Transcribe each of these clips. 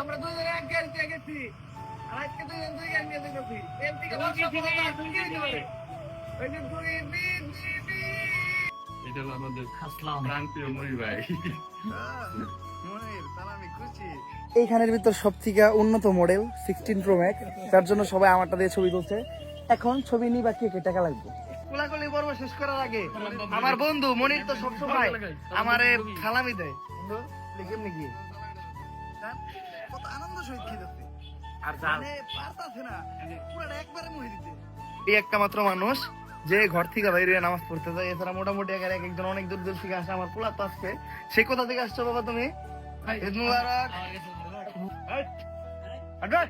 আমরা দুজন এক গাড়িতে গেছি। আর আজকে দুজন দুই গাড়ি নিয়ে গেছি এর থেকে। এটা হলো আমাদের প্রান্তীয় ভাই। খুশি। এইখানের ভিতর সব থেকে উন্নত মডেল সিক্সটিন প্রো ম্যাক যার জন্য সবাই আমারটা দিয়ে ছবি তুলছে। এখন ছবি নিবা কি কে টাকা লাগবে? কোলাকুলি পর্ব শেষ করার আগে আমার বন্ধু মনির তো সবসময় আমারে সালামি দেয়। বন্ধু লিখেন নাকি? আনন্দ সহিত খেতেছে আর মানে পারতাছে না। পুরাটা একবারে মুহে দিতে। এই একটা মাত্র মানুষ যে ঘর থেকে বাইরে নামাজ পড়তে যায় এছাড়া মোটামুটি একের এক একজন অনেক দূর দূর থেকে আসে আমার পোলা তো আসছে। সে কোথা থেকে আসছো বাবা তুমি? ঈদ মুবারক। আড্ডা।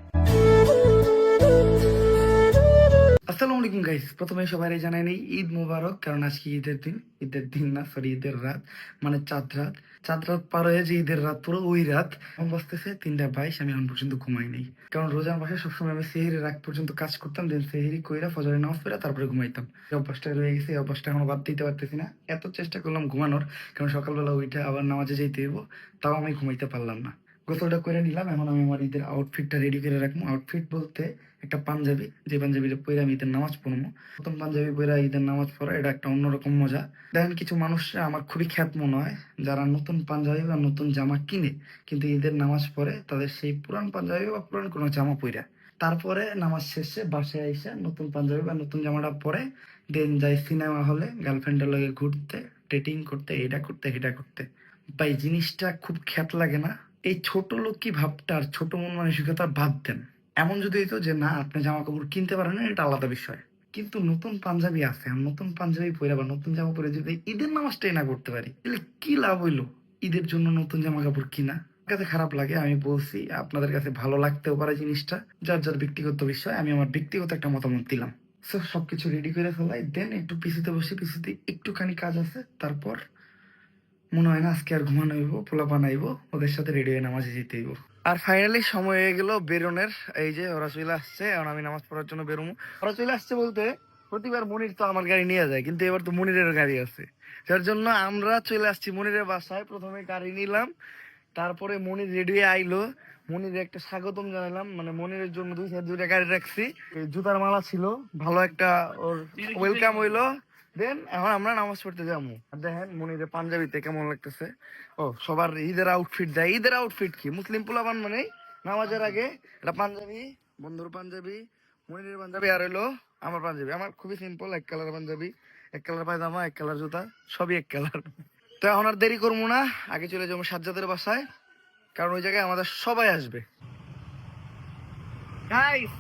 আসসালামু আলাইকুম গাইস প্রথমে সবাই জানাই নেই, ঈদ মুবারক কারণ আজকে ঈদের দিন। ঈদের দিন না সরি ঈদের রাত মানে চাঁদ রাত। চাঁদ রাত পার হয়ে যে ঈদের রাত, পুরো ওই রাত। এখন বসতেছে তিনটা বাইশ, আমি এখন পর্যন্ত ঘুমাই নেই। কারণ রোজার মাসে সবসময় আমি সেহেরি রাত পর্যন্ত কাজ করতাম দেন সেহেরি কইরা ফজরে নামাজ পড়ে তারপরে ঘুমাইতাম। এই অভ্যাসটা রয়ে গেছে, এই অভ্যাসটা এখন বাদ দিতে পারতেছি না। এত চেষ্টা করলাম ঘুমানোর, কারণ সকালবেলা ওইটা আবার নামাজে যেতে হইব, তাও আমি ঘুমাইতে পারলাম না। গোসলটা করে নিলাম, এখন আমি আমার ঈদের আউটফিটটা রেডি করে রাখব। আউটফিট বলতে একটা পাঞ্জাবি, যে পাঞ্জাবিটা পরে আমি ঈদের নামাজ পড়ব। প্রথম পাঞ্জাবি পরে ঈদের নামাজ পড়া, এটা একটা অন্যরকম মজা। দেখেন, কিছু মানুষ আমার খুবই খ্যাত মনে হয়, যারা নতুন পাঞ্জাবি বা নতুন জামা কিনে, কিন্তু ঈদের নামাজ পড়ে, তাদের সেই পুরান পাঞ্জাবি বা পুরান কোনো জামা পইরা। তারপরে নামাজ শেষে বাসায় আইসা নতুন পাঞ্জাবি বা নতুন জামাটা পরে, দেন যায় সিনেমা হলে গার্লফ্রেন্ডের লগে ঘুরতে ডেটিং করতে, এটা করতে এটা করতে। ভাই, জিনিসটা খুব খ্যাত লাগে না এই ছোট লোক কি ভাবটা আর ছোট মন মানসিকতা বাদ দেন। এমন যদি হইতো যে, না, আপনি জামা কাপড় কিনতে পারেন না, এটা আলাদা বিষয়। কিন্তু নতুন পাঞ্জাবি আছে নতুন পাঞ্জাবি পরে বা নতুন জামা পরে যদি ঈদের নামাজটাই না করতে পারি, তাহলে কি লাভ হইল? ঈদের জন্য নতুন জামা কাপড় কিনা কাছে খারাপ লাগে, আমি বলছি, আপনাদের কাছে ভালো লাগতেও পারে জিনিসটা, যার যার ব্যক্তিগত বিষয়, আমি আমার ব্যক্তিগত একটা মতামত দিলাম। সবকিছু রেডি করে ফেলাই দেন একটু পিসিতে বসে, পিসিতে একটুখানি কাজ আছে, তারপর মনে হয় না আজকে আর ঘুমানো হইব পোলা বানাইবো ওদের সাথে রেডি হয়ে নামাজে যেতে হইব। আর ফাইনালি সময় হয়ে গেল বেরোনের এই যে ওরা চলে আসছে এখন আমি নামাজ পড়ার জন্য বেরোবো। ওরা চলে আসছে বলতে প্রতিবার মনির তো আমার গাড়ি নিয়ে যায় কিন্তু এবার তো মনিরের গাড়ি আছে। যার জন্য আমরা চলে আসছি মনিরের বাসায় প্রথমে গাড়ি নিলাম তারপরে মনির রেডি আইলো। মনির একটা স্বাগতম জানালাম মানে মনিরের জন্য দুই সাইড দুইটা গাড়ি রাখছি। এই জুতার মালা ছিল ভালো একটা ওর ওয়েলকাম হইল। দেন এখন আমরা নামাজ পড়তে যাব। আর দেখেন মনিরের পাঞ্জাবিতে কেমন লাগতেছে। ও সবার ঈদের আউটফিট দেয়। ঈদের আউটফিট কি? মুসলিম পোলাবান মানে নামাজের আগে এটা পাঞ্জাবি বন্ধুর পাঞ্জাবি মনিরের পাঞ্জাবি আর হইল আমার পাঞ্জাবি। আমার খুবই সিম্পল এক কালার পাঞ্জাবি এক কালার পায়জামা এক কালার জুতা সবই এক কালার তো এখন আর দেরি করব না। আগে চলে যাব সাজ্জাদের বাসায় কারণ ওই জায়গায় আমাদের সবাই আসবে। গাইস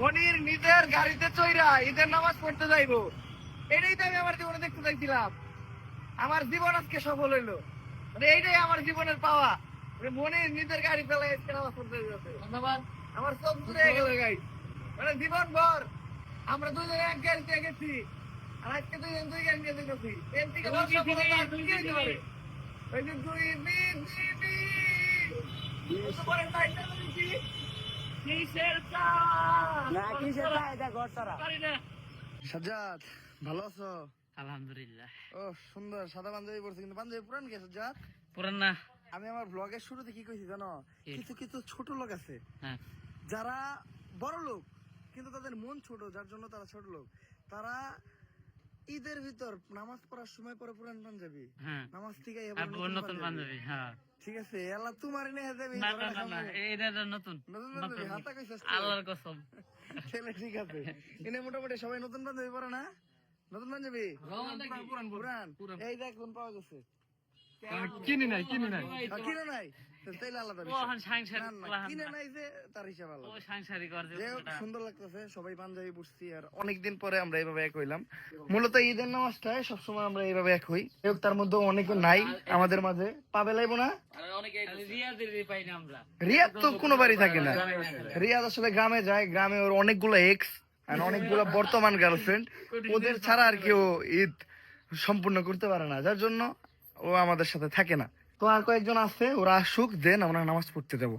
মনির নিজের গাড়িতে চইরা ঈদের নামাজ পড়তে যাইবো। এটাই তো আমি আমার জীবনে দেখতে চাইছিলাম। আমার জীবন আজকে সফল হইল। মানে এইটাই আমার জীবনের পাওয়া। মানে মনির নিজের গাড়ি ফেলে ধন্যবাদ। আমার চোখ ঘুরে গেল গাইস মানে জীবন ভর আমরা দুজন এক গাড়িতে গেছি আর আজকে দুজন দুই গাড়ি নিয়ে গেছি এর থেকে ওই যে দুই সাজ্জাদ। ভালো আছো? আলহামদুলিল্লাহ। ও সুন্দর সাদা পাঞ্জাবি পরছে কিন্তু পাঞ্জাবি পুরান কি সাজ্জাদ পুরান না। আমি আমার ব্লগের শুরুতে কি কইছি জানো? কিছু কিছু ছোট লোক আছে। হ্যাঁ। যারা বড় লোক কিন্তু তাদের মন ছোট যার জন্য তারা ছোট লোক। তারা ঈদের ভিতর নামাজ পড়ার সময় পরে পুরান পাঞ্জাবি। হ্যাঁ। নামাজ থেকে নতুন পাঞ্জাবি। হ্যাঁ। ঠিক আছে আল্লাহ তোমার নিয়ে যাবি না না না না এটা এটা নতুন। নতুন পাঞ্জাবি হাতা কইছস আল্লাহর কসম। ছেলে ঠিক আছে। এনে মোটামুটি সবাই নতুন পাঞ্জাবি পরে না? নতুন পাঞ্জাবি? পুরান পুরান। এই দেখ কোন পাওয়া গেছে। কিনি নাই কিনি নাই। কিনে নাই সবাই পাঞ্জাবি আর অনেকদিন পরে আমরা এইভাবে এক হইলাম। মূলত ঈদের নামাজটায় সবসময় আমরা এইভাবে এক হই। হোক, তার মধ্যে অনেকে নাই আমাদের মাঝে। পাবে লাইবো না? রিয়াদের পাই না আমরা। রিয়াদ তো কোনো বাড়ি থাকে না। রিয়াদ আসলে গ্রামে যায় গ্রামে ওর অনেকগুলো এক্স আর অনেকগুলো বর্তমান গার্লফ্রেন্ড ওদের ছাড়া আর কেউ ঈদ সম্পূর্ণ করতে পারে না। যার জন্য ও আমাদের সাথে থাকে না। তো আর কয়েকজন আছে, ওরা আসুক, দেন আমরা নামাজ পড়তে যাব।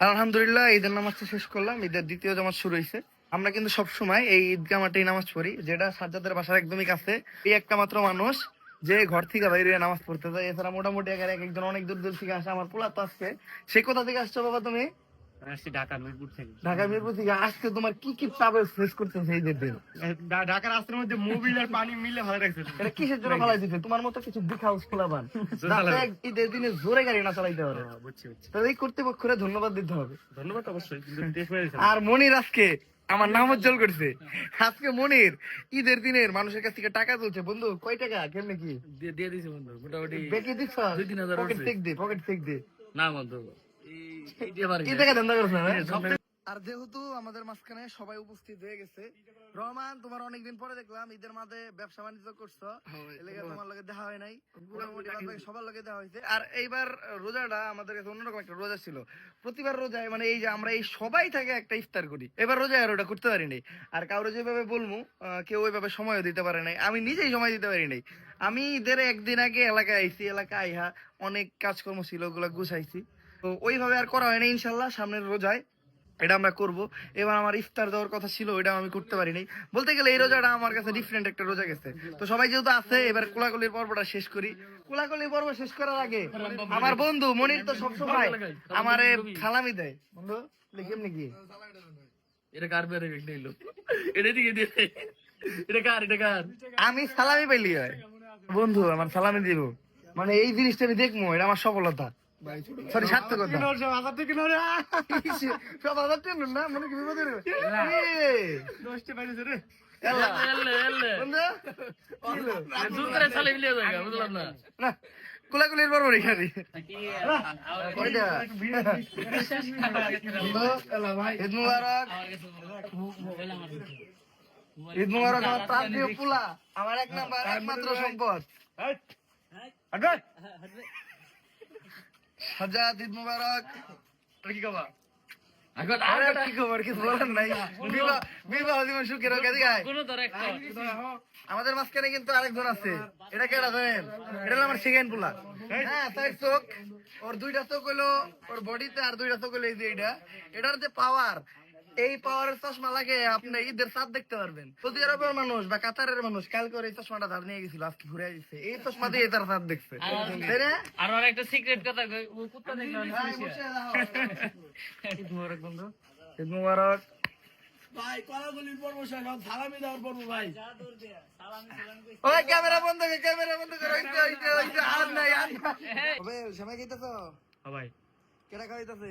আলহামদুলিল্লাহ, ঈদের নামাজটা শেষ করলাম। ঈদের দ্বিতীয় জামাজ শুরু হয়েছে আমরা কিন্তু সবসময় এই ঈদগাহ মাঠেই নামাজ পড়ি, যেটা সাজ্জাদের বাসার একদমই কাছে। এই একটা মাত্র মানুষ যে ঘর থেকে বাইরে নামাজ পড়তে যায়। এছাড়া মোটামুটি এক একজন অনেক দূর দূর থেকে আসে। আমার পোলা তো আসছে সে কোথা থেকে আসছো বাবা তুমি? ঢাকা মিরপুর থেকে। ঢাকা মিরপুর থেকে আসতে তোমার কি কি ট্রাভেল ফেস করতেছে এই দিন? ঢা- রাস্তার মধ্যে মোবিল আর পানি মিলে ভালো রাখছে এটা কিসের জন্য ফালাই দিতে তোমার মতো কিছু বিগ হাউস ঈদের দিনে জোরে গাড়ি না চালাইতে পারে বুঝছি বুঝছি। তাহলে এই কর্তৃপক্ষরে ধন্যবাদ দিতে হবে। ধন্যবাদ অবশ্যই কিন্তু টেস্ট মেরেছে আর মনির আজকে আমার নাম উজ্জ্বল করছে। আজকে মনির ঈদের দিনের মানুষের কাছ থেকে টাকা তুলছে। বন্ধু কয় টাকা? কেমনে কি দিয়ে দিয়ে দিছি বন্ধু মোটামুটি বেঁকে দিচ্ছ? দুই তিন হাজার পকেট। দে পকেট দে। না বন্ধু। কি না। ধান্দা করছ আর যেহেতু আমাদের মাঝখানে সবাই উপস্থিত হয়ে গেছে রহমান তোমার অনেকদিন পরে দেখলাম ঈদের মাঝে ব্যবসা বাণিজ্য করছ। এলাকা তোমার লগে দেখা হয় নাই। মোটামুটি সবার লগে দেখা হয়েছে। আর এইবার রোজাটা আমাদের কাছে অন্যরকম একটা রোজা ছিল। প্রতিবার রোজায় মানে এই যে আমরা এই সবাই থাকে একটা ইফতার করি। এবার রোজায় আর ওটা করতে পারিনি আর কারও যেভাবে বলব কেউ ওইভাবে সময়ও দিতে পারে নাই। আমি নিজেই সময় দিতে পারি নাই। আমি ঈদের একদিন আগে এলাকায় আইছি এলাকায় আইহা অনেক কাজকর্ম ছিল ওগুলা গুছাইছি। তো ওইভাবে আর করা হয় না ইনশাল্লাহ সামনের রোজায় এটা আমরা করব। এবার আমার ইফতার দেওয়ার কথা ছিল ওইটা আমি করতে পারিনি। বলতে গেলে এই রোজাটা আমার কাছে ডিফারেন্ট একটা রোজা গেছে। তো সবাই যেহেতু আছে এবার কোলাকুলির পর্বটা শেষ করি। কোলাকুলির পর্ব শেষ করার আগে আমার বন্ধু মনির তো সবসময় আমারে সালামি দেয়। বন্ধু কেমনি কি এটা কার বেড়ে নিল? এটা দিকে দিয়ে এটা কার এটা কার? আমি সালামি পাইলি হয়। বন্ধু আমার সালামি দিব। মানে এই জিনিসটা আমি দেখব এটা আমার সফলতা। সরি সার্থকতা। সব হাজার না? মানে কি দশটা রে। কোলাকুলির ঈদ মুবারক। ঈদ মুবারক আমার পুলা। আমার এক নাম্বার একমাত্র সম্পদ। সাজাদ ঈদ মুবারক। কি কবা আমাদের মাঝখানে কিন্তু আরেকজন আছে। এটা কেন জানেন এটা হলো আমার সেকেন্ড পুলা। হ্যাঁ তাই চোখ। ওর দুইটা চোখ হলো ওর বডিতে আর দুইটা চোখ হলো এই যে এটা এটার যে পাওয়ার এই পাওয়ারের চশমা লাগে আপনি ঈদের চাঁদ দেখতে পারবেন। সৌদি আরবের মানুষ বা কাতারের মানুষ কাল করে এই চশমাটা ধার নিয়ে গেছিল আজকে ঘুরে দিচ্ছে এই চশমা দিয়ে তার চাঁদ দেখছে। তাই না? আর আর একটা সিক্রেট কথা কই ও কুত্তা দেখলে অনেক ভাই, হয়। যাও। ঈদ মোবারক বন্ধু। ঈদ মুবারক। ওই ক্যামেরা বন্ধ কর ক্যামেরা বন্ধ কর ওই তো, ওই তো, ওই তো, আর নাই আর সময় খাইতেছো? হ্যাঁ ভাই। কেডা খাইতেছে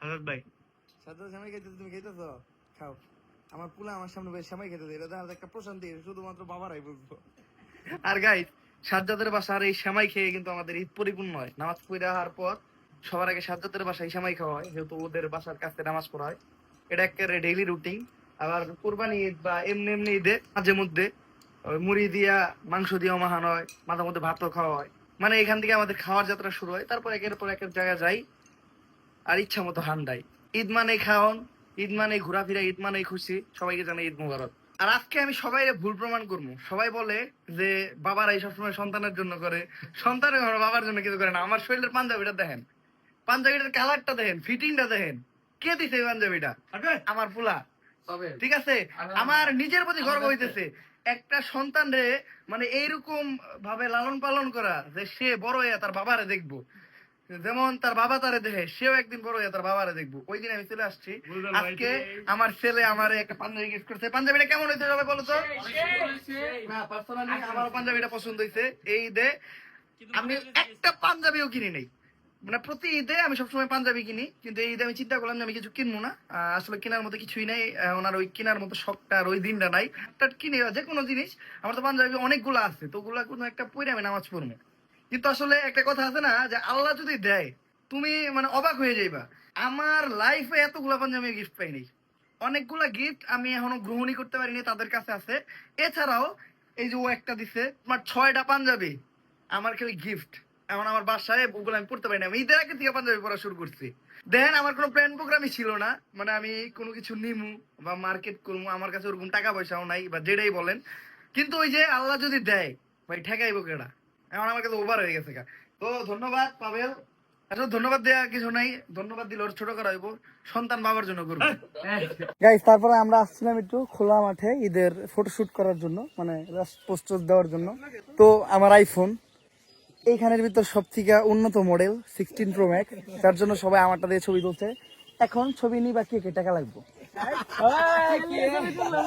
হাজার ভাই। সাথে সময় খাইতেছে তুমি খাইতেছো খাও। আমার পুলা আমার সামনে বেশ সময় খেতে এটা দেখা একটা প্রশান্তি, শুধুমাত্র বাবারাই বুঝব। আর গাইস সাজ্জাদের বাসার এই সেমাই খেয়ে কিন্তু আমাদের ঈদ পরিপূর্ণ হয়। নামাজ পড়ে আসার পর সবার আগে সাজ্জাদের বাসায় সেমাই খাওয়া হয়, যেহেতু ওদের বাসার কাছে নামাজ পড়া হয়। এটা একেবারে ডেইলি রুটিন আবার কোরবানি ঈদ বা এমনি এমনি ঈদে মাঝে মধ্যে মুড়ি দিয়া, মাংস দিয়েও মাহান হয়, মাঝে মধ্যে ভাতও খাওয়া হয়। মানে এখান থেকে আমাদের খাওয়ার যাত্রা শুরু হয়। তারপর একের পর একের জায়গায় যাই আর ইচ্ছা মতো হান্ডাই ঈদ মানে খাওন ঈদ মানে ঘোরাফেরা ঈদ মানে খুশি সবাইকে জানাই ঈদ মুবারক। আর আজকে আমি সবাই ভুল প্রমাণ করব। সবাই বলে যে বাবারাই সবসময় সন্তানের জন্য করে সন্তানের ঘর বাবার জন্য কিছু করে না। আমার শরীরের পাঞ্জাবিটা দেখেন। পাঞ্জাবিটার কালারটা দেখেন ফিটিংটা দেখেন। কে দিছে এই পাঞ্জাবিটা? আমার পুলা। ঠিক আছে? আমার নিজের প্রতি গর্ব হইতেছে। একটা সন্তান রে মানে এইরকম ভাবে লালন পালন করা যে সে বড় হয়ে তার বাবারে দেখব। যেমন তার বাবা তারে দেখে সেও একদিন বড় হয়ে তার বাবারে দেখব। ওই দিন আমি চলে আসছি। আজকে আমার ছেলে আমার একটা পাঞ্জাবি গিফট করছে। পাঞ্জাবিটা কেমন হয়েছে সবাই বলো তো? না পার্সোনালি আমার পাঞ্জাবিটা পছন্দ হয়েছে। এই ঈদে আমি একটা পাঞ্জাবিও কিনি নাই। মানে প্রতি ঈদে আমি সবসময় পাঞ্জাবি কিনি কিন্তু এই ঈদে আমি চিন্তা করলাম যে আমি কিছু কিনবো না। আসলে কেনার মতো কিছুই নাই। ওনার ওই কেনার মতো শখটা আর ওই দিনটা নাই। কিনে যে কোনো জিনিস আমার তো পাঞ্জাবি অনেকগুলো আছে তো ওগুলা কোনো একটা পরে আমি নামাজ পড়ব। কিন্তু আসলে একটা কথা আছে না, যে আল্লাহ যদি দেয়, তুমি মানে অবাক হয়ে যাইবা। আমার লাইফে এত এতগুলা পাঞ্জাবি গিফট পাইনি। অনেকগুলা গিফট আমি এখনও গ্রহণই করতে পারিনি, তাদের কাছে আছে। এছাড়াও এই যে ও একটা দিছে, তোমার ছয়টা পাঞ্জাবি, আমার খালি গিফট এখন আমার বাসায় ওগুলো আমি পড়তে পারি না। আমি ঈদের আগে থেকে পাঞ্জাবি পড়া শুরু করছি। দেখেন আমার কোনো প্ল্যান প্রোগ্রামই ছিল না মানে আমি কোনো কিছু নিমু বা মার্কেট করব আমার কাছে ওরকম টাকা পয়সাও নাই বা যেটাই বলেন। কিন্তু ওই যে আল্লাহ যদি দেয়, ভাই ঠেকাইবো কেডা? এখন আমার কাছে ওভার হয়ে গেছে তো ধন্যবাদ, পাবেল। আসলে ধন্যবাদ দেওয়া কিছু নাই, ধন্যবাদ দিলে ছোট করা হইব। সন্তান বাবার জন্য করব। গাইস তারপরে আমরা আসছিলাম একটু খোলা মাঠে ঈদের ফটোশুট করার জন্য মানে পোস্টার দেওয়ার জন্য। তো আমার আইফোন এইখানের ভিতর সব থেকে উন্নত মডেল সিক্সটিন প্রো ম্যাক তার জন্য সবাই আমারটা দিয়ে ছবি তুলছে। এখন ছবি নিবা কে কে? টাকা লাগবে।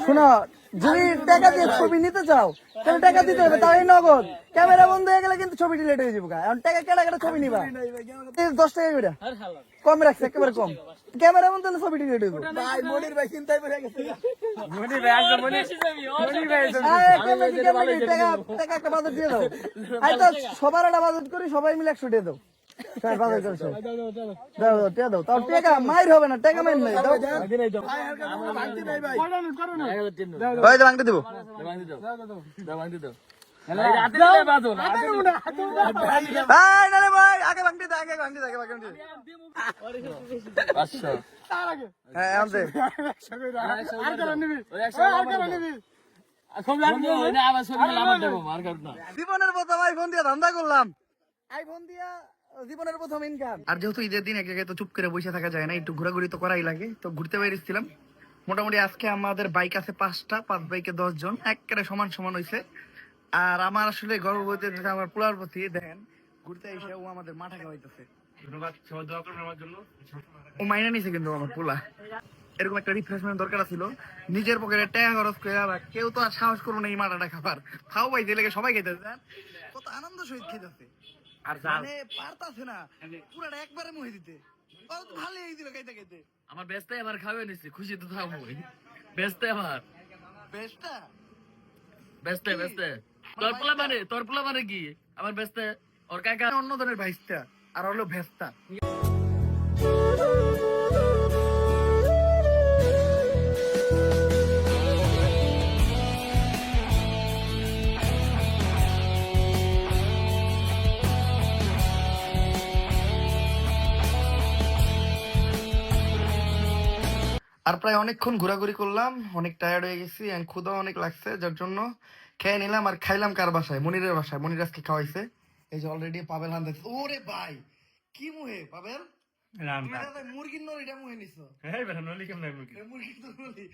শোনো যদি টাকা দিয়ে ছবি নিতে চাও তাহলে টাকা দিতে হবে তাই নগদ। ক্যামেরা বন্ধ হয়ে গেলে কিন্তু ছবি ডিলেট হয়ে যাবে এখন টাকা কেটে কেটে ছবি নিবা। দশ টাকা করে। কম রাখছে একেবারে কম। ক্যামেরা বন্ধ হলে ছবি ডিলেট হয়ে যাবে। ভাই মনির গেছে। আরে, কি, টাকা- টাকা একটা বাজেট দিয়ে দাও। আই তো সবার একটা বাজেট করি, সবাই মিলে একশো দিয়ে দাও। কার বাজেট করেছ? দাও, দাও, টাকা দাও। তাও টাকা মাইর হবে না, টাকা মাইর নাই, দাও। ওই যে ভাঙতে দিব। এই, না রে ভাই, আগে ভাঙতে দে, আগে ভাঙতে দে, আগে ভাঙতে দে। হ্যাঁ, এখন দে। জীবনের প্রথম আইফোন দিয়ে ধান্দা করলাম আইফোন দিয়া জীবনের প্রথম ইনকাম আর যেহেতু ঈদের দিন এক জায়গায় তো চুপ করে বসে থাকা যায় না একটু ঘোরাঘুরি তো করাই লাগে তো ঘুরতে বেরিয়েছিলাম। মোটামুটি আজকে আমাদের বাইক আছে পাঁচটা পাঁচ বাইকে দশ জন একেবারে সমান সমান হয়েছে আর আমার আসলে আমার পোলার প্রতি দেখেন ঘুরতে এসে ও আমাদের মাঠা খাওয়াইতেছে। ধন্যবাদ সবাই দোয়া করবেন আমার জন্য। ও মাইনা নিছে কিন্তু আমার পোলা। এরকম একটা রিফ্রেশমেন্ট দরকার ছিল নিজের পকেটে টাকা খরচ করে আবার কেউ তো আর সাহস করব না এই মাটাটা খাবার। খাও ভাই দিলে সবাই খেতে কত আনন্দ সহিত খেতেছে আর মানে পারতাছে না। পুরাটা একবারে মুহে দিতে। ও তো ভালোই দিল খাইতে খাইতে। আমার ব্যস্ত আবার খুশি তো থাকব ব্যস্ত আমার ব্যস্ত ব্যস্ত তোর পোলা মানে তোর পোলা মানে কি? আমার ব্যস্ত ওর কাকা অন্য ধরনের ভাইস্তা আর হলো ভেস্তা। আর প্রায় অনেকক্ষণ ঘোরাঘুরি করলাম অনেক টায়ার্ড হয়ে গেছি and ক্ষুধা অনেক লাগছে যার জন্য খেয়ে নিলাম আর খাইলাম কার বাসায়? মনিরের বাসায়। মনির আজকে খাওয়াইছে। এই যে অলরেডি পাবেল হান দেখছে। ওরে ভাই কি মুহে পাবেল? মুরগির নল এটা মুহে নিছো। হ্যাঁ বেটা নলি কেমন লাগবে মুরগির? নলি।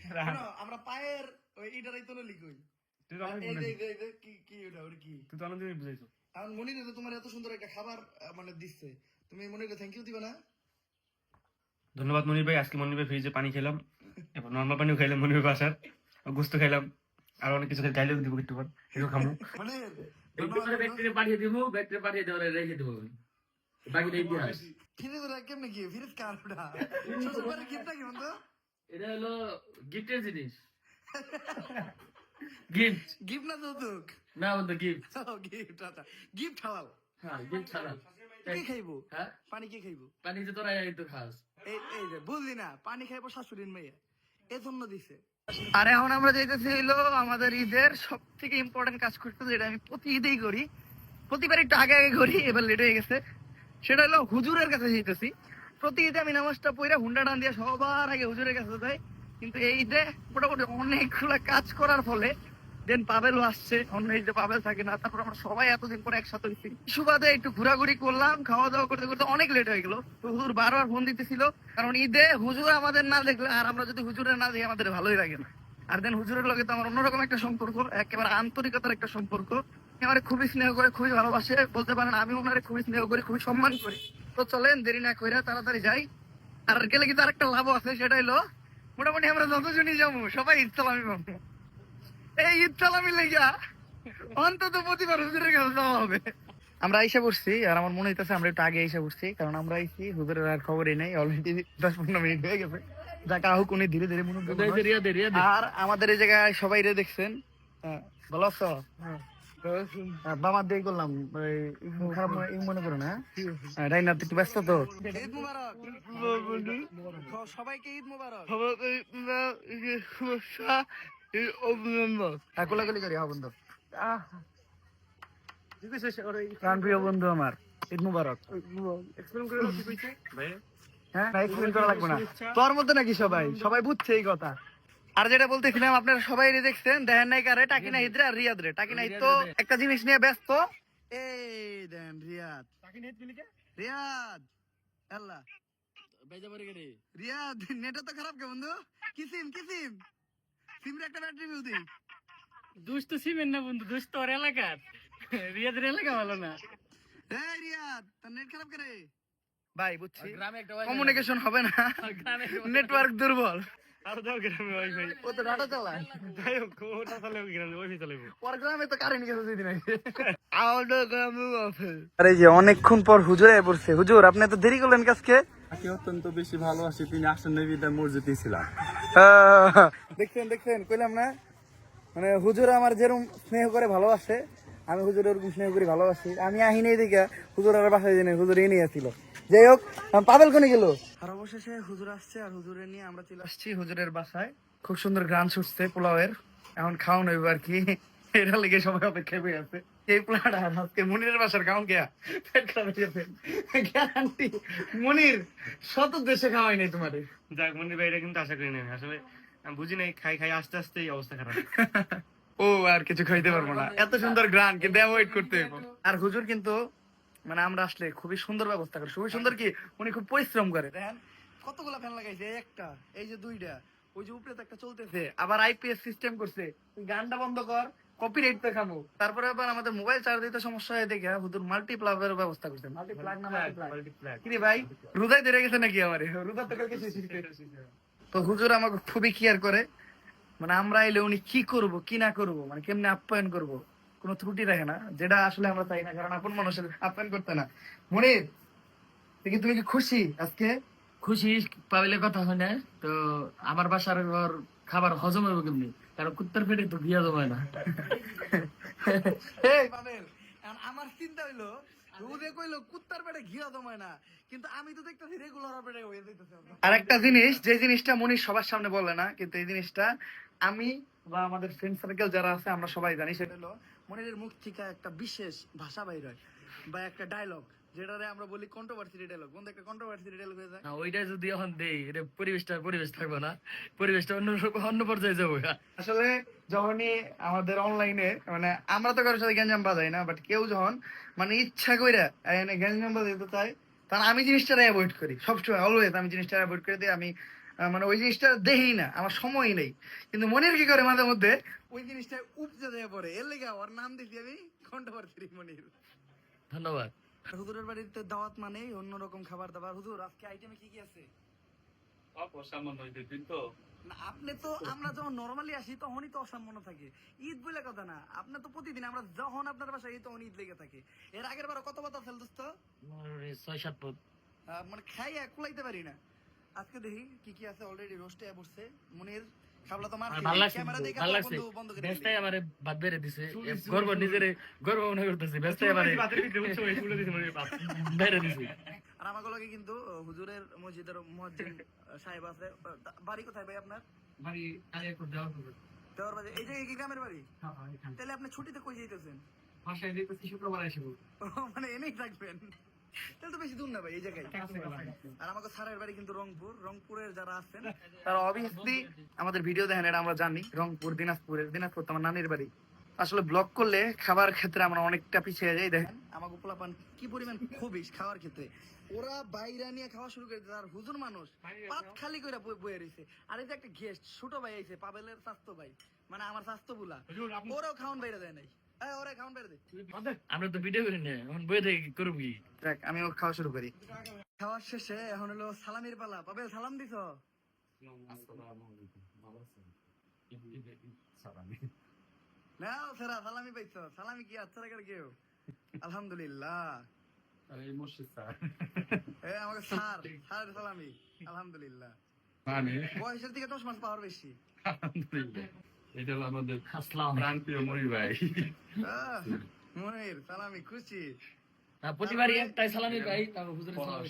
আমরা পায়ের ওই তো নলি কই। তুই তো কি কি ওটা ওটা কি? তুই তো অনেক বুঝাইছো। আর মনির তোমার এত সুন্দর একটা খাবার মানে দিচ্ছে। তুমি মনিরকে থ্যাংক ইউ দিবে না? ধন্যবাদ মনির ভাই আজকে মনির ভাই ফ্রিজে পানি খেলাম এবার নর্মাল পানিও খাইলাম মনির ভাই বাসার গোস্ত খাইলাম আর অনেক কিছু খাই গাইলেও দিব একটু পর এগুলো খামো। মানে পাঠিয়ে দিব ব্যাকটেরিয়া পাঠিয়ে দেওয়ার রেখে দিব। বাকিটা ইতিহাস। ফিরে তো কেমনে কি? ফিরে কার ওটা? শ্বশুরবাড়ির গিফট নাকি বন্ধু? এটা হলো গিফটের জিনিস। গিফট গিফট না যৌতুক? না বন্ধু গিফট গিফট আচ্ছা। গিফট হালাল। হ্যাঁ গিফট ছাড়া কি খাইবো? হ্যাঁ? পানি কি খাইবো? পানি যে তোরা এই তো খাস। আর এখন আমরা আমাদের ঈদের সব থেকে ইম্পর্টেন্ট কাজ করতে যেটা আমি প্রতি ঈদেই করি। প্রতিবার একটু আগে আগে করি, এবার লেট হয়ে গেছে। সেটা হলো হুজুরের কাছে যাইতেছি। প্রতি ঈদে আমি নামাজটা পইরা হুন্ডা টান দিয়ে সবার আগে হুজুরের কাছে যাই। কিন্তু এই ঈদে মোটামুটি অনেকগুলো কাজ করার ফলে দেন পাবেলও আসছে, অন্য ঈদে পাবেল থাকে না, তারপর আমরা সবাই এতদিন পরে একসাথে হয়েছি। সুবাদে একটু ঘোরাঘুরি করলাম খাওয়া দাওয়া করতে করতে অনেক লেট হয়ে গেল। তো হুজুর বারবার ফোন দিতেছিল, কারণ ঈদে হুজুর আমাদের না দেখলে, আর আমরা যদি হুজুরের না দেখি, আমাদের ভালোই লাগে না। আর দেন হুজুরের লগে তো আমার অন্যরকম একটা সম্পর্ক, একেবারে আন্তরিকতার একটা সম্পর্ক। আমার খুবই স্নেহ করে, খুবই ভালোবাসে। বলতে পারেন আমি ওনারে খুবই স্নেহ করি, খুবই সম্মান করি। তো চলেন, দেরি না কইরা তাড়াতাড়ি যাই। আর গেলে কিন্তু আরেকটা লাভ আছে, সেটা হলো মোটামুটি আমরা যতজনই যাব, সবাই ইসলামী এই ঈদ সালামি লেগা অন্তত প্রতিবার হুজুরের কাছে যাওয়া হবে। আমরা আইসা বসছি আর আমার মনে হইতেছে আমরা একটু আগে আইসা বসছি কারণ আমরা আইসি হুজুরের আর খবরই নেই অলরেডি দশ পনেরো মিনিট হয়ে গেছে। যাকে আহুক উনি ধীরে ধীরে মনে আর আমাদের এই জায়গায় সবাই রে দেখছেন। হ্যাঁ, ভালো আছো হ্যাঁ, বাবা দিয়ে করলাম খারাপ মনে- করো না? হ্যাঁ, রাইনা একটু ব্যস্ত তো? ঈদ মুবারক। সবাইকে ঈদ মুবারক। হ্যাঁ কোলাকুলি করি হ্যাঁ বন্ধু। প্রাণ বন্ধু আমার ঈদ মুবারক। হ্যাঁ না, করা লাগবে না। তোর মধ্যে নাকি সবাই? সবাই বুঝছে এই কথা। আর যেটা বলতেছিলাম আপনারা সবাই দেখছেন দেখেন নাই কারে টাকি না ইদরে আর রিয়াদ রে টাকি নাই তো একটা জিনিস নিয়ে ব্যস্ত। এই দেন রিয়াদ। রিয়াদ! আল্লাহ। বেজা রিয়াদ নেটটা তো খারাপ কে বন্ধু? কি সিম কি সিম? সিমরে একটা ব্যাটারি বিউ দিই দুষ্ট সিমেন না বন্ধু দুষ্ট তোর এলাকার। রিয়াদের এলাকা ভালো না। এই রিয়াদ তোর নেট খারাপ করে। ভাই বুঝছি। গ্রামে একটা কমিউনিকেশন হবে না। নেটওয়ার্ক দুর্বল। আর দাও গ্রামে ওয়াইফাই ও তো ডাটা চালায়। যাই হোক ওটা চালে গ্রামে ওয়াইফাই চালাবো ওর গ্রামে তো কারেন্ট গেছে দুদিন আগে আরে যে অনেকক্ষণ পর হুজুর পড়ছে। হুজুর আপনি তো দেরি করলেন কাজকে? তাকে অত্যন্ত বেশি ভালোবাসি তিনি আসেন নবীদের মসজিদে ছিলাম। দেখছেন দেখছেন কইলাম না? মানে হুজুর আমার যেরকম স্নেহ করে ভালোবাসে আমি হুজুর ওরকম স্নেহ করে ভালোবাসি। আমি আহিনি এদিকে হুজুর আর বাসায় জেনে হুজুর এনে আসছিল যাই হোক পাবেল কোনে গেল? আর অবশেষে হুজুর আসছে আর হুজুরের নিয়ে আমরা চলে আসছি হুজুরের বাসায়। খুব সুন্দর গান ছুটছে পোলাওয়ের। এখন খাওয়ানো হইব আর কি। এটা লেগে সবাই অপেক্ষায় পেয়ে আছে। এই প্লাটা আজকে মনিরের বাসার খাওয়ান কেয়া পেট খারাপ হয়ে গেছে। গ্যারান্টি। মনির শত দেশে খাওয়াই নাই তোমারে। যাক মনির ভাই এটা কিন্তু আশা করি না আসলে আমি বুঝি নাই খাই খাই আস্তে আস্তে এই অবস্থা খারাপ। ও আর কিছু খাইতে পারব না। এত সুন্দর গ্রান কিন্তু অ্যাভয়েড করতে আর হুজুর কিন্তু মানে আমরা আসলে খুবই সুন্দর ব্যবস্থা করে। খুবই সুন্দর কি? উনি খুব পরিশ্রম করে। দেখেন কতগুলা ফ্যান লাগাইছে এই একটা এই যে দুইটা ওই যে উপরে তো একটা চলতেছে আবার আইপিএস সিস্টেম করছে। গানটা বন্ধ কর কপিরাইট তো খামো। তারপরে আবার আমাদের মোবাইল চার্জ দিতে সমস্যা হয়ে দেখে হুজুর মাল্টি প্লাগের ব্যবস্থা করছে। মাল্টি প্লাগ না মাল্টি প্লাগ কিরে ভাই? রুদাই ধরে গেছে নাকি আমারে? রুদা তো কালকে তো হুজুর আমাকে খুবই কেয়ার করে। মানে আমরা এলে উনি কি করব কি না করব মানে কেমনে আপ্যায়ন করব? কোনো ত্রুটি রাখে না যেটা আসলে আমরা চাই না কারণ আপন মানুষের আপ্যায়ন করতে না। মনির দেখি তুমি কি খুশি আজকে? খুশি পাবিলে কথা হয় না তো আমার বাসার ঘর খাবার হজম হইব কেমনি? কারণ কুত্তার পেটে তো গিয়া জমায় না। এই পাবেল এখন আমার চিন্তা হইল রুদে কইলো কুত্তার পেটে ঘিরা জমায় না কিন্তু আমি তো দেখতেছি রেগুলার পেটে হয়ে যাইতেছে আর একটা জিনিস যে জিনিসটা মনির সবার সামনে বলে না কিন্তু এই জিনিসটা আমি বা আমাদের ফ্রেন্ড সার্কেল যারা আছে আমরা সবাই জানি সেটা হলো মনিরের মুখ থেকে একটা বিশেষ ভাষা বাইর হয় বা একটা ডায়লগ যেটারে আমরা বলি কন্ট্রোভার্সি ডায়লগ বন্ধু একটা কন্ট্রোভার্সি ডায়লগ হয়ে যায়। না ওইটা যদি এখন দেই এটা পরিবেশটা পরিবেশ থাকবে না। পরিবেশটা অন্য অন্য পর্যায়ে যাব। আসলে যখনই আমাদের অনলাইনে মানে আমরা তো কারোর সাথে গ্যাঞ্জাম বাজাই না বাট কেউ যখন মানে ইচ্ছা কইরা এনে গ্যাঞ্জাম বাজাইতে চায় তাহলে আমি জিনিসটা অ্যাভয়েড করি সবসময় অলওয়েজ আমি জিনিসটা অ্যাভয়েড করে দিই আমি মানে ওই জিনিসটা দেখি না আমার সময়ই নেই। কিন্তু মনির কি করে মাঝে মধ্যে? ওই জিনিসটা উপজে দেওয়া পড়ে এর লেগে ওর নাম দিছি আমি কন্ট্রোভার্সি মনির। ধন্যবাদ। হুজুরের বাড়িতে দাওয়াত মানে অন্যরকম খাবার দাবার। হুজুর আজকে আইটেমে কি কি আছে? আপনি তো আমরা যখন নরমালি আসি তখনই তো অসামান্য থাকে। ঈদ বলে কথা না। আপনি তো প্রতিদিন আমরা যখন আপনার বাসায় তখন ঈদ লেগে থাকে। এর আগের বার কত কথা ছিল দোস্ত ছয় সাত মানে খাইয়া কুলাইতে পারি না। আজকে দেখি কি কি আছে অলরেডি রোস্টে বসছে। মনির খাবলা তো মার আর ভালো লাগছে ক্যামেরা দেখে ভালো লাগছে। বন্ধ বন্ধ করে ব্যস্তায় আমারে বাদ বেড়ে দিছে। গর্ব নিজেরে গর্ব মনে করতেছে ব্যস্তায় আমারে বেড়ে দিছে। আর আমাকে লগে কিন্তু হুজুরের মসজিদের মসজিদ সাহেব আছে। বাড়ি কোথায় ভাই আপনার? দেওয়ার বাজে এই যে কি গ্রামের বাড়ি? তাহলে আপনি ছুটিতে কই যাইতেছেন? মানে এনেই থাকবেন? তাহলে তো বেশি দূর না ভাই এই জায়গায়। আর আমাকে স্যারের বাড়ি কিন্তু রংপুর। রংপুরের যারা আছেন তারা অবভিয়াসলি আমাদের ভিডিও দেখেন এটা আমরা জানি রংপুর দিনাজপুরের। দিনাজপুর তো আমার নানির বাড়ি। আসলে ব্লগ করলে খাবার ক্ষেত্রে আমরা অনেকটা পিছিয়ে যাই দেখেন। আমাকে পোলাপান কি পরিমাণ খুবই খাওয়ার ক্ষেত্রে। ওরা বাইরে নিয়ে খাওয়া শুরু করে আর হুজুর মানুষ পাত খালি করে বয়ে রয়েছে আর এই যে একটা গেস্ট ছোট ভাই আইছে পাবেলের স্বাস্থ্য ভাই। মানে আমার স্বাস্থ্য বুলা ওরাও খাওয়ান বাইরে দেয় নাই। আমরা তো ভিডিও করি না এখন বই থেকে করব কি? দেখ আমি ও খাওয়া শুরু করি। খাওয়ার শেষে এখন হলো সালামির পালা। পাবেল সালাম দিছ? নাও সেরা সালামি পাইছ। সালামি কি আচ্ছা করে কেউ? আলহামদুলিল্লাহ। এ আমাকে স্যার স্যার সালামি। আলহামদুলিল্লাহ। বয়সের দিকে দশ মাস পাওয়ার বেশি। এটা হলো আমাদের মনির ভাই। মনির সালামি খুশি। না, প্রতিবারই একটাই সালামি তারপর হুজুরের সালামি।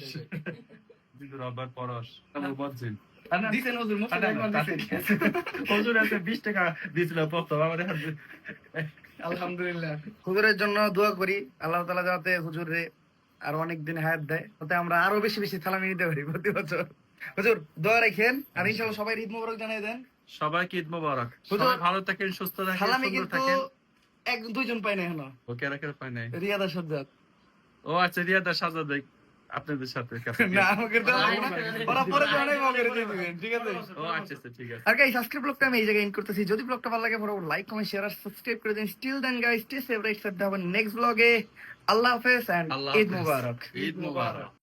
কিন্তু রব্বার পরশ। বলছেন দিছেন হুজুর মুখে দেখবেন আছে বিশ টাকা দিয়েছিল প্রথম। আমাদের আলহামদুলিল্লাহ। হুজুরের জন্য দোয়া করি আল্লাহ তালা যাতে হুজুরে আর অনেক দিন হায়াত দেয় যাতে আমরা আরও বেশি বেশি সালামি নিতে পারি প্রতি বছর। হুজুর দোয়া রাখেন আর ইনশাল্লাহ সবাই ঈদ মোবারক জানাই দেন। সবাইকে ঈদ মোবারক। সবাই ভালো থাকেন সুস্থ থাকেন সুন্দর কিন্তু থাকেন। এক দুইজন পাই না এখনও। ওকে রাখার পায় নাই। রিয়াদা সজ্জাদ। ও আচ্ছা রিয়াদা সাজা দেখ আপনাদের সাথে না আমাকে ওরা পরে ঠিক আছে? ও আচ্ছা আচ্ছা ঠিক আছে। আর গাইস আজকের ব্লগটা আমি এই জায়গায় এন্ড করতেছি। যদি ব্লগটা ভালো লাগে ফটাফট লাইক কমেন্ট শেয়ার আর সাবস্ক্রাইব করে দিন। Still then guys stay safe right সাথে নেক্সট ব্লগে আল্লাহ হাফেজ এন্ড ঈদ। মুবারক। ঈদ মুবারক।